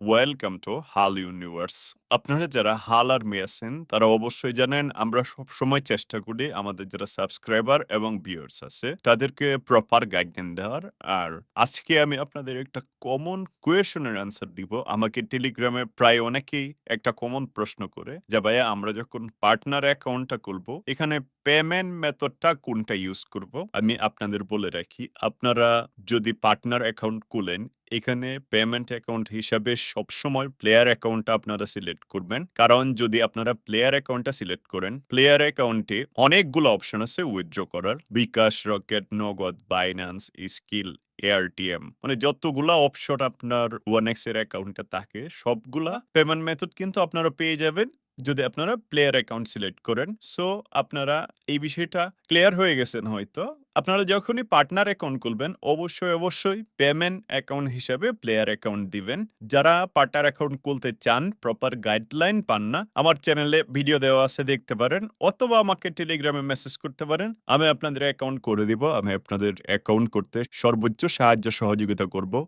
Welcome to হাল universe. আপনারা যারা হাল আর্মি আছেন, তারা অবশ্যই জানেন আমরা সবসময় চেষ্টা করি আমাদের যারা সাবস্ক্রাইবার এবং ভিউয়ার্স আছে, তাদেরকে প্রপার গাইডলাইন দেওয়ার। আর আজকে আমি আপনাদের একটা কমন কোয়েশন এর অ্যান্সার দিব। আমাকে টেলিগ্রামে প্রায় অনেকেই একটা কমন প্রশ্ন করে যে, "ভাইয়া আমরা যখন পার্টনার অ্যাকাউন্টটা খুলবো, এখানে পেমেন্ট মেথডটা কোনটা ইউজ করব?" আমি আপনাদের বলে রাখি, আপনারা যদি পার্টনার অ্যাকাউন্ট খুলেন, এখানে পেমেন্ট অ্যাকাউন্ট হিসাবে সবসময় প্লেয়ার অ্যাকাউন্টটা আপনারা সিলেক্ট করবেন। কারণ যদি আপনারা প্লেয়ার অ্যাকাউন্টটা সিলেক্ট করেন, প্লেয়ার অ্যাকাউন্টে অনেকগুলো অপশন আছে উইথড্র করার। BKash, Rocket, Nagad, Binance, Skrill, AirTM মানে যতগুলা অপশন আপনার ওয়ান এক্সের অ্যাকাউন্টে থাকে, সবগুলা পেমেন্ট মেথড কিন্তু আপনারা পেয়ে যাবেন যদি আপনারা প্লেয়ার অ্যাকাউন্ট সিলেক্ট করেন। সো আপনারা এই বিষয়টা ক্লিয়ার হয়ে গেছেন হয়তো। আপনারা যখনই পার্টনার অ্যাকাউন্ট খুলবেন, অবশ্যই, অবশ্যই পেমেন্ট অ্যাকাউন্ট হিসাবে প্লেয়ার অ্যাকাউন্ট দিবেন। যারা পার্টনার অ্যাকাউন্ট খুলতে চান, প্রপার গাইডলাইন পান না, আমার চ্যানেলে ভিডিও দেওয়া আছে দেখতে পারেন অথবা আমাকে টেলিগ্রামে মেসেজ করতে পারেন। আমি আপনাদের অ্যাকাউন্ট করে দিব। আমি আপনাদের অ্যাকাউন্ট করতে সর্বোচ্চ সাহায্য সহযোগিতা করব।